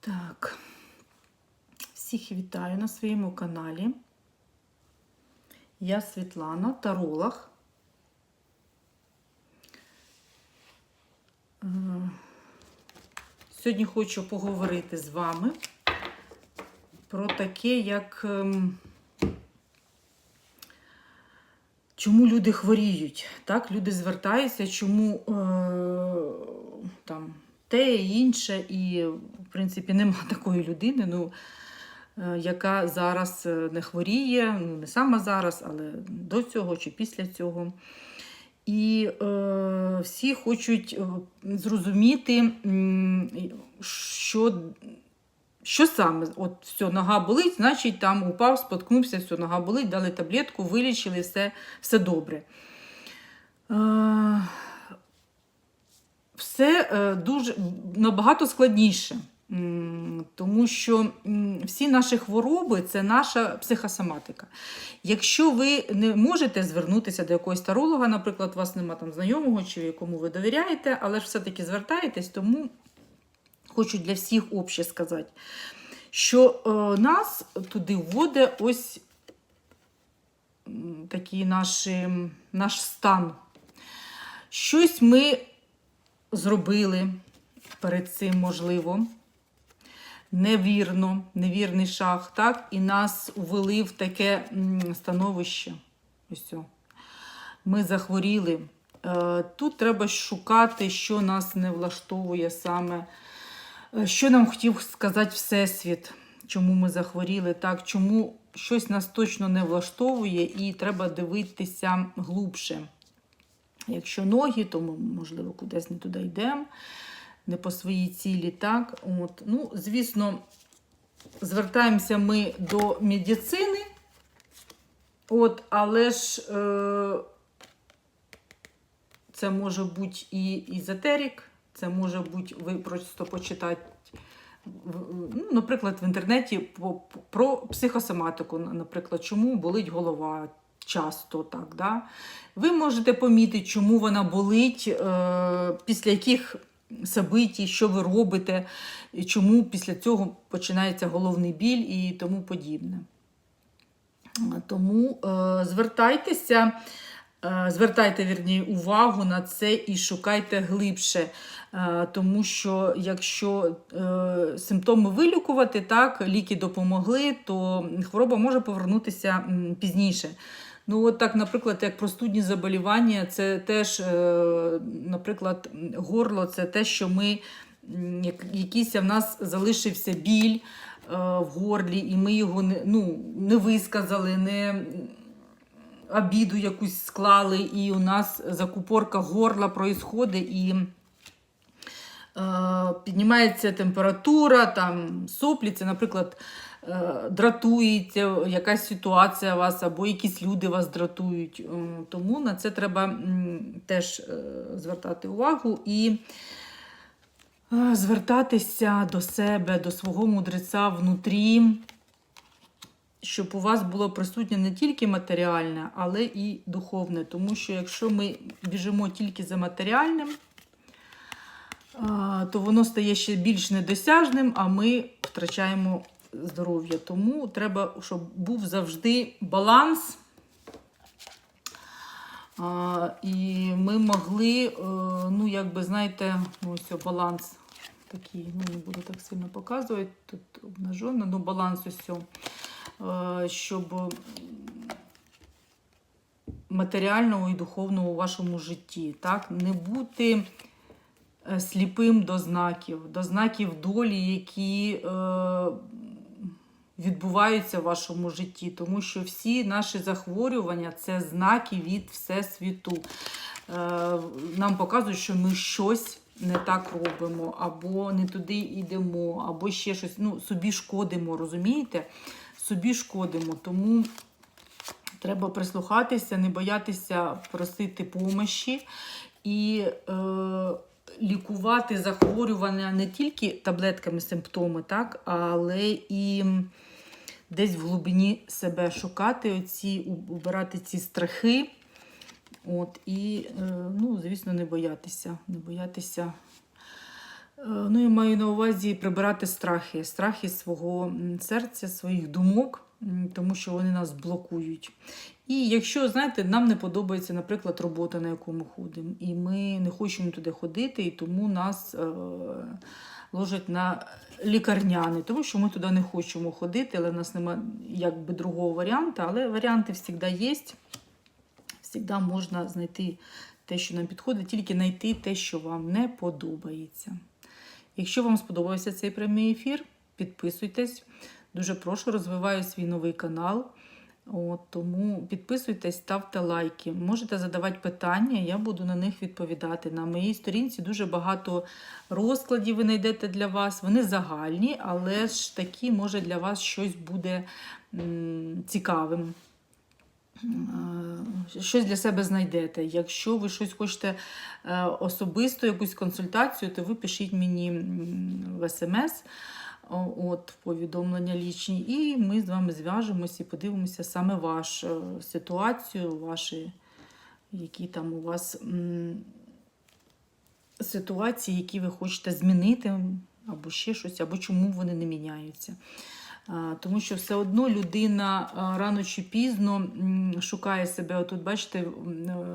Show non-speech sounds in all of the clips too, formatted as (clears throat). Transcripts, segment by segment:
Так, всіх вітаю на своєму каналі. Я Світлана, таролог. Е, Сьогодні хочу поговорити з вами про таке, як ем, чому люди хворіють. Так, люди звертаються, чому е, там те інше, і, в принципі, нема (laughs) такої людини, ну, е, яка зараз е, не хворіє, ну, не саме зараз, але до цього чи після цього. І е, всі хочуть е, зрозуміти, що, що саме. От все, нога болить, значить там упав, споткнувся, все, нога болить, дали таблетку, вилічили, все, все добре. Все дуже набагато складніше. Тому що всі наші хвороби це наша психосоматика. Якщо ви не можете звернутися до якогось таролога, наприклад, у вас нема там знайомого чи якому ви довіряєте, але ж все-таки звертаєтесь, тому хочу для всіх обще сказати, що е, нас туди вводить ось такий наш, наш стан. Щось ми зробили перед цим, можливо, невірно, невірний шаг, так? І нас ввели в таке становище. Ось. Ми захворіли. Е, Тут треба шукати, що нас не влаштовує саме, е, що нам хотів сказати Всесвіт, чому ми захворіли, так, чому щось нас точно не влаштовує, і треба дивитися глубше. Якщо ноги, то ми, можливо, кудись не туди йдемо, не по своїй цілі. так. От. Ну, Звісно, звертаємося ми до медицини, от, але ж е, це може бути і езотерик, це може бути, ви просто почитати, ну, наприклад, в інтернеті про психосоматику, наприклад, чому болить голова часто так. Да? Ви можете помітити, чому вона болить, е, після яких событій, що ви робите, чому після цього починається головний біль і тому подібне. Тому е, звертайтеся, е, звертайте вірні, увагу на це і шукайте глибше. Е, тому що якщо симптоми вилікувати, так, ліки допомогли, то хвороба може повернутися пізніше. Ну, от так, наприклад, як простудні заболівання, це теж, е, наприклад, горло це те, що ми якийсь в нас залишився біль е, в горлі, і ми його не, ну, не висказали, не обіду якусь склали, і у нас закупорка горла проїсходить, і е, піднімається температура, там соплі, це, наприклад, дратується якась ситуація вас, або якісь люди вас дратують. Е, Тому на це треба теж е, звертати увагу і е, звертатися до себе, до свого мудреця внутрі, щоб у вас було присутнє не тільки матеріальне, але і духовне. Тому що якщо ми біжимо тільки за матеріальним, то воно стає ще більш недосяжним, а ми втрачаємо здоров'я. Тому треба, щоб був завжди баланс. А, і ми могли, е, ну, якби, знаєте, ну, ось баланс такий, ну, не буду так сильно показувати, тут обнажено, ну, баланс ось, е, щоб матеріального і духовного у вашому житті, так, не бути е, сліпим до знаків, до знаків долі, які е, відбуваються в вашому житті, тому що всі наші захворювання це знаки від Всесвіту. Е, нам показують, що ми щось не так робимо, або не туди йдемо, або ще щось. Ну, собі шкодимо, розумієте? Собі шкодимо. Тому треба прислухатися, не боятися просити помощі і е, лікувати захворювання не тільки таблетками симптоми, так, але і десь в глибині себе шукати, оці, убирати ці страхи. От, і, е, ну, звісно, не боятися. Не боятися Е, Ну, я маю на увазі прибирати страхи, страхи свого серця, своїх думок, тому що вони нас блокують. І якщо, знаєте, нам не подобається, наприклад, робота, на яку ми ходимо, і ми не хочемо туди ходити, і тому нас е, ложать на лікарняний, тому що ми туди не хочемо ходити, але в нас немає якби другого варіанту, але варіанти завжди є. Завжди можна знайти те, що нам підходить, тільки знайти те, що вам не подобається. Якщо вам сподобався цей прямий ефір, підписуйтесь. Дуже прошу, розвиваю свій новий канал. От, тому підписуйтесь, ставте лайки. Можете задавати питання, я буду на них відповідати. На моїй сторінці дуже багато розкладів ви знайдете для вас. Вони загальні, але ж такі, може, для вас щось буде цікавим. Е, Щось для себе знайдете. Якщо ви щось хочете е, особисто, якусь консультацію, то ви пишіть мені в смс, от, повідомлення лічні, і ми з вами зв'яжемось і подивимося саме вашу ситуацію, ваші, які там у вас ситуації, які ви хочете змінити, або ще щось, або чому вони не міняються. Тому що все одно людина рано чи пізно шукає себе. Отут, бачите, е,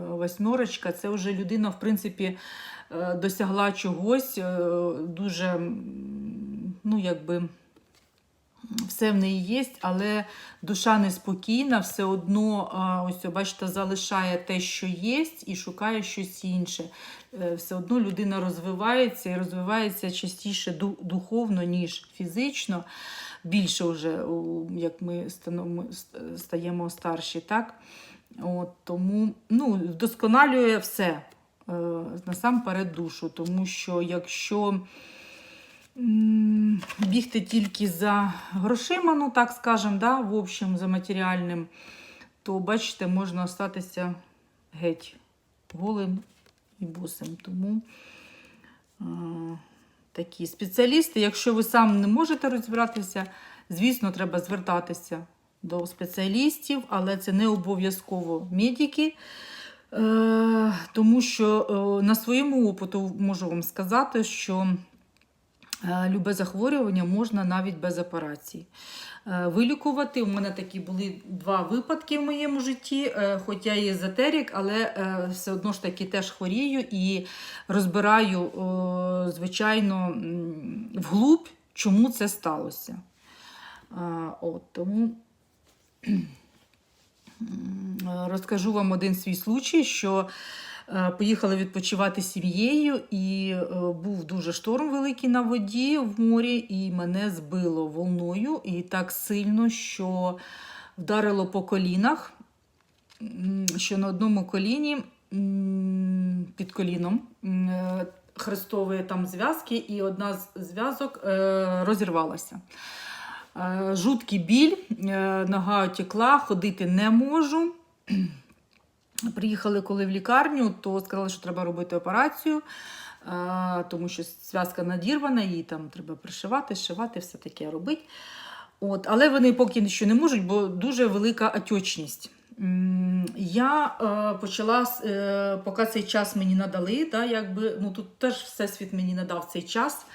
восьмерочка, це вже людина, в принципі, е, досягла чогось е, дуже, ну, якби. Все в неї є, але душа неспокійна, все одно, ось, бачите, залишає те, що є, і шукає щось інше. Е, Все одно людина розвивається і розвивається частіше духовно, ніж фізично. Більше вже, як ми стаємо старші, так? От, тому ну, вдосконалює все е, насамперед душу, тому що якщо бігти тільки за грошима, ну так скажемо, да, в общем, за матеріальним, то бачите, можна остатися геть голим і босим. Тому е, такі спеціалісти, якщо ви сам не можете розібратися, звісно, треба звертатися до спеціалістів, але це не обов'язково медики. Е, тому що е, на своєму опиту можу вам сказати, що любе захворювання можна навіть без операції. Е, Вилікувати. У мене такі були два випадки в моєму житті, е, хоч я і езотерик, але е, все одно ж таки теж хворію і розбираю, е, звичайно, вглуб, чому це сталося. От, тому розкажу вам один свій случай, що е, поїхали відпочивати сім'єю, і е, був дуже шторм великий на воді в морі, і мене збило волною і так сильно, що вдарило по колінах, що на одному коліні під коліном е, хрестові там зв'язки, і одна з зв'язок розірвалася. Жуткий біль, нога отекла, ходити не можу. Приїхали коли в лікарню, то сказали, що треба робити операцію, тому що зв'язка надірвана, її там треба пришивати, шивати, все таке робити. От, але вони поки що не можуть, бо дуже велика отечність. Я е, почала, е, поки цей час мені надали, да, якби, ну, тут теж Всесвіт мені надав цей час,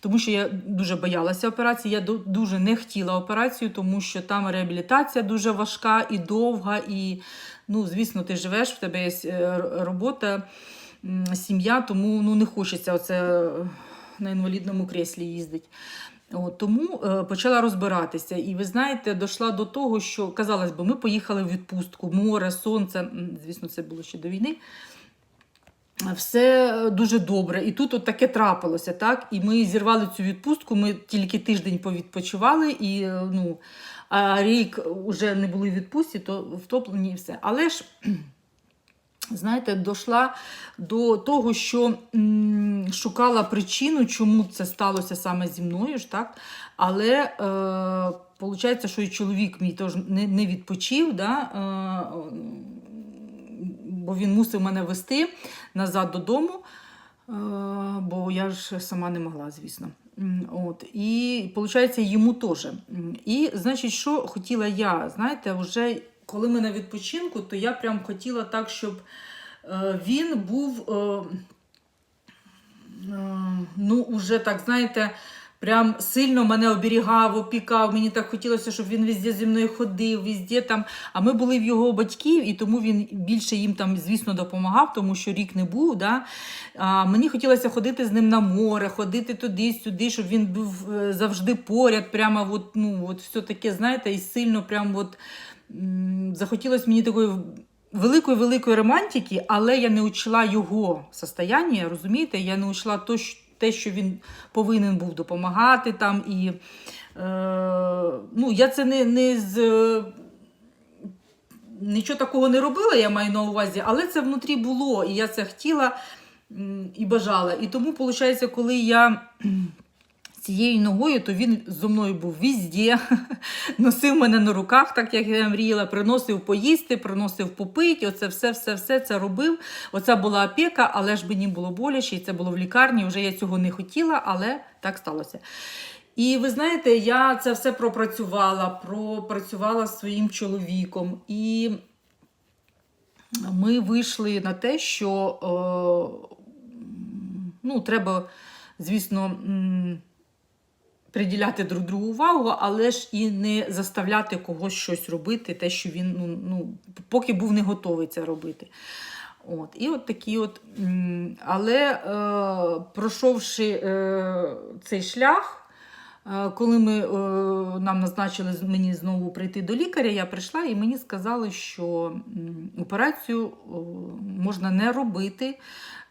тому що я дуже боялася операції. Я дуже не хотіла операцію, тому що там реабілітація дуже важка і довга. І, ну, звісно, ти живеш, в тебе є е, робота, сім'я, тому ну, не хочеться оце е, на інвалідному креслі їздити. От, тому е, почала розбиратися. І ви знаєте, дійшла до того, що казалось би, ми поїхали в відпустку, море, сонце. Звісно, це було ще до війни. Все дуже добре. І тут от таке трапилося, так? І ми зірвали цю відпустку, ми тільки тиждень повідпочивали, і е, ну, а рік вже не були в відпустці, то втоплені і все. Але ж. (clears throat) Знаєте, дійшла до того, що м, шукала причину, чому це сталося саме зі мною ж, так? Але е, що і чоловік мій теж не, не відпочив, да? е, бо він мусив мене вести назад додому, е, бо я ж сама не могла, звісно. От. І виходить, йому теж. І, значить, що хотіла я, знаєте, вже коли ми на відпочинку, то я прям хотіла так, щоб е, він був. е, ну, уже так, знаєте, прям сильно мене оберігав, опікав. Мені так хотілося, щоб він везде зі мною ходив, везде там. А ми були в його батьків, і тому він більше їм там, звісно, допомагав, тому що рік не був. Да? А, мені хотілося ходити з ним на море, ходити туди-сюди, щоб він був е, завжди поряд. Прямо от, ну, от все таке, знаєте, і сильно прям от, захотілося мені такої великої великої романтики, але я не учла його состояння, розумієте? Я не учла то, те, що він повинен був допомагати там. І, е, ну, я це не, не з. е, Нічого такого не робила, я маю на увазі, але це внутрі було, і я це хотіла і бажала. І тому, виходить, коли я цією ногою, то він зо мною був візде, (laughs) носив мене на руках, так як я мріяла, приносив поїсти, приносив попити, оце все, все, все це робив. Оце була опека, але ж мені було боляче, і це було в лікарні. Вже я цього не хотіла, але так сталося. І ви знаєте, я це все пропрацювала, пропрацювала з своїм чоловіком. І ми вийшли на те, що е, ну, треба, звісно, приділяти друг другу увагу, але ж і не заставляти когось щось робити, те, що він ну, ну, поки був не готовий це робити. От, і от такі от, але е, пройшовши е, цей шлях, Е, Коли ми, е, нам назначили мені знову прийти до лікаря, я прийшла і мені сказали, що операцію можна не робити.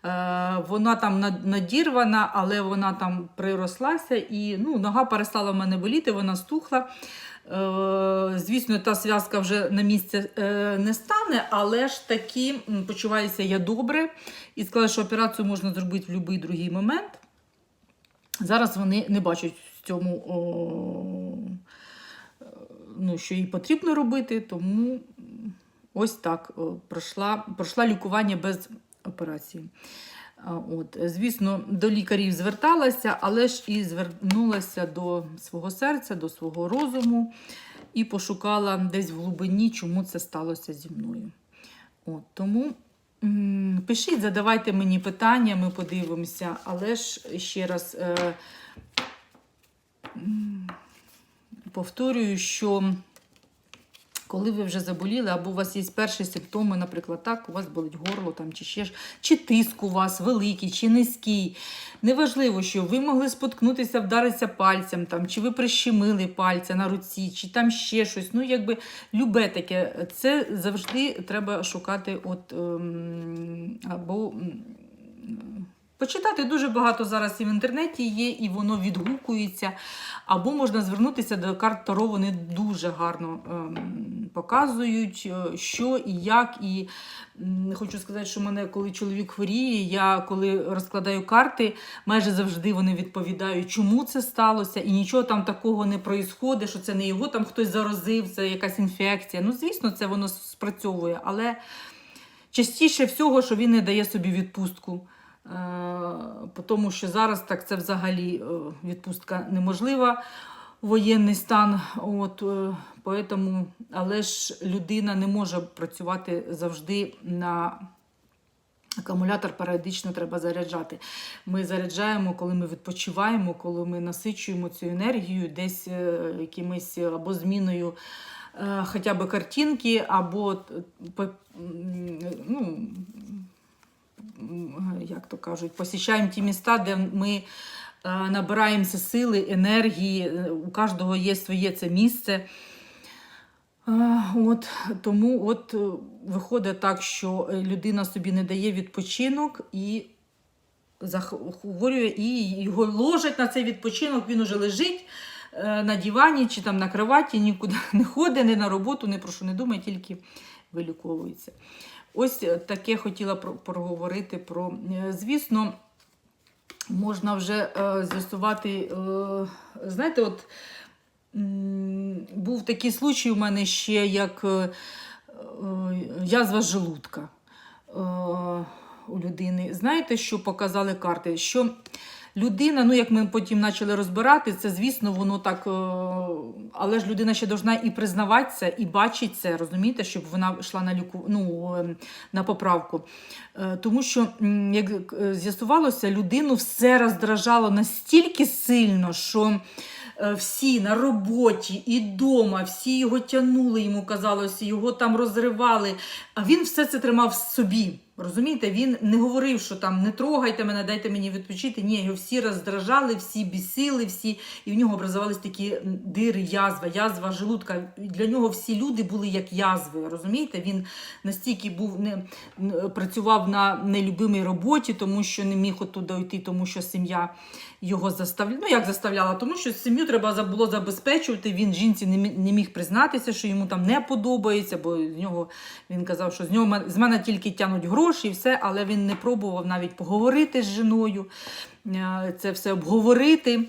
Е, Вона там надірвана, але вона там прирослася, і ну, нога перестала в мене боліти, вона стухла. Е, Звісно, та зв'язка вже на місце е, не стане, але ж таки почуваюся я добре і сказали, що операцію можна зробити в будь-який другий момент. Зараз вони не бачать в цьому, ну, що їй потрібно робити, тому ось так пройшла, пройшла лікування без операції. От, звісно, до лікарів зверталася, але ж і звернулася до свого серця, до свого розуму і пошукала десь в глибині, чому це сталося зі мною. От, тому пишіть, задавайте мені питання, ми подивимося. Але ж ще раз е, повторюю, що коли ви вже заболіли, або у вас є перші симптоми, наприклад, так, у вас болить горло там, чи ще ж, чи тиск у вас великий, чи низький. Неважливо, що ви могли споткнутися, вдаритися пальцем, там, чи ви прищемили пальця на руці, чи там ще щось. Ну, якби любе таке, це завжди треба шукати от, ем, або. Почитати дуже багато зараз і в інтернеті є, і воно відгукується. Або можна звернутися до карт Таро, вони дуже гарно ем, показують, е, що і як. І м, хочу сказати, що мене, коли чоловік хворіє, я коли розкладаю карти, майже завжди вони відповідають, чому це сталося, і нічого там такого не проїсходить, що це не його там хтось заразив, це якась інфекція. Ну, звісно, це воно спрацьовує, але частіше всього, що він не дає собі відпустку. Е, Тому що зараз так це взагалі е, відпустка неможлива, воєнний стан. От, е, поэтому, але ж людина не може працювати завжди на акумулятор, періодично треба заряджати. Ми заряджаємо, коли ми відпочиваємо, коли ми насичуємо цю енергію десь якимось або зміною. Хоча б картинки, або ну, як то кажуть, посіщаємо ті міста, де ми е, набираємося сили, енергії, е, у кожного є своє це місце. От, тому от е, виходить так, що людина собі не дає відпочинок і захворює, і його ложать на цей відпочинок, він уже лежить на дивані чи там на кроваті, нікуди (laughs) не ходить, не на роботу, не про що не думає, тільки виліковується. Ось е, таке хотіла проговорити про. е, Звісно, можна вже е, з'ясувати. Знаєте, от був такий случай у мене ще, як язва желудка у людини. Знаєте, що показали карти? Що людина, ну як ми потім почали розбирати, це звісно, воно так. е, Але ж людина ще должна і признавати це, і бачити це, розумієте, щоб вона йшла на ліку, ну, е, на поправку. Е, Тому що, як з'ясувалося, людину все роздражало настільки сильно, що всі на роботі і вдома, всі його тягнули, йому казалося, його там розривали. А він все це тримав в собі. Розумієте, він не говорив, що там не трогайте мене, дайте мені відпочити. Ні, його всі роздражали, всі бісили, всі, і в нього образувались такі дири, язва, язва желудка. Для нього всі люди були як язви. Розумієте, він настільки був не працював на нелюбимій роботі, тому що не міг оттуда йти, тому що сім'я його заставляла. Ну як заставляла, тому що сім'ю треба було забезпечувати. Він жінці не міг признатися, що йому там не подобається, бо з нього він казав, що з нього з мене тільки тянуть гроші і все, але він не пробував навіть поговорити з жіною, е, це все обговорити.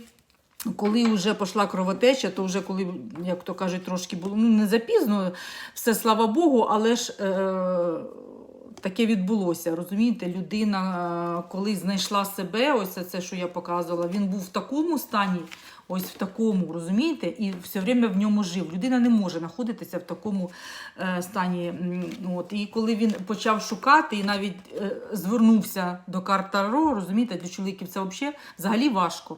Коли вже пішла кровотеча, то вже коли, як то кажуть, трошки було ну, не запізно, все слава Богу, але ж е, таке відбулося. Розумієте, людина, е, коли знайшла себе, ось це, що я показувала, він був в такому стані, ось в такому, розумієте, і все время в ньому жив. Людина не може знаходитися в такому е, стані. От. І коли він почав шукати і навіть е, звернувся до карт Таро, розумієте, для чоловіків це взагалі, взагалі важко.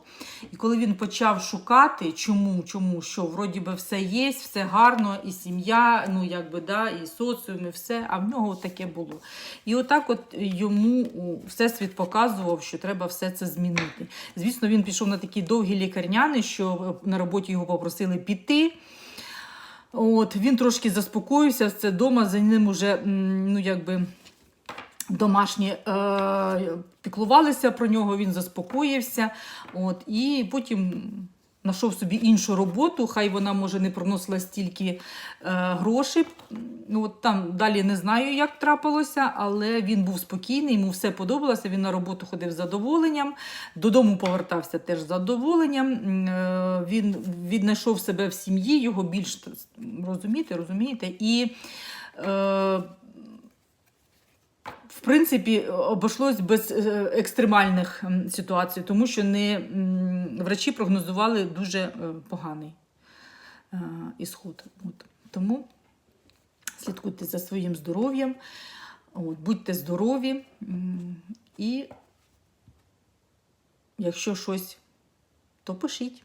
І коли він почав шукати, чому, чому, що вроді би все є, все гарно, і сім'я, ну якби да, і соціум, і все, а в нього таке було. І отак от йому всесвіт показував, що треба все це змінити. Звісно, він пішов на такі довгі лікарняни, що е, на роботі його попросили піти. От, він трошки заспокоївся, це вдома, за ним уже, ну якби. Домашні е, піклувалися про нього, він заспокоївся. От, і потім знайшов собі іншу роботу. Хай вона, може, не приносила стільки е, грошей. Ну, От там далі не знаю, як трапилося, але він був спокійний, йому все подобалося. Він на роботу ходив з задоволенням, додому повертався теж з задоволенням. Е, Він віднайшов себе в сім'ї, його більш розумієте, розумієте. І е, в принципі, обійшлось без е, екстремальних ситуацій, тому що не, врачі прогнозували дуже е, поганий е, ісход. От. Тому слідкуйте за своїм здоров'ям, будьте здорові і якщо щось, то пишіть.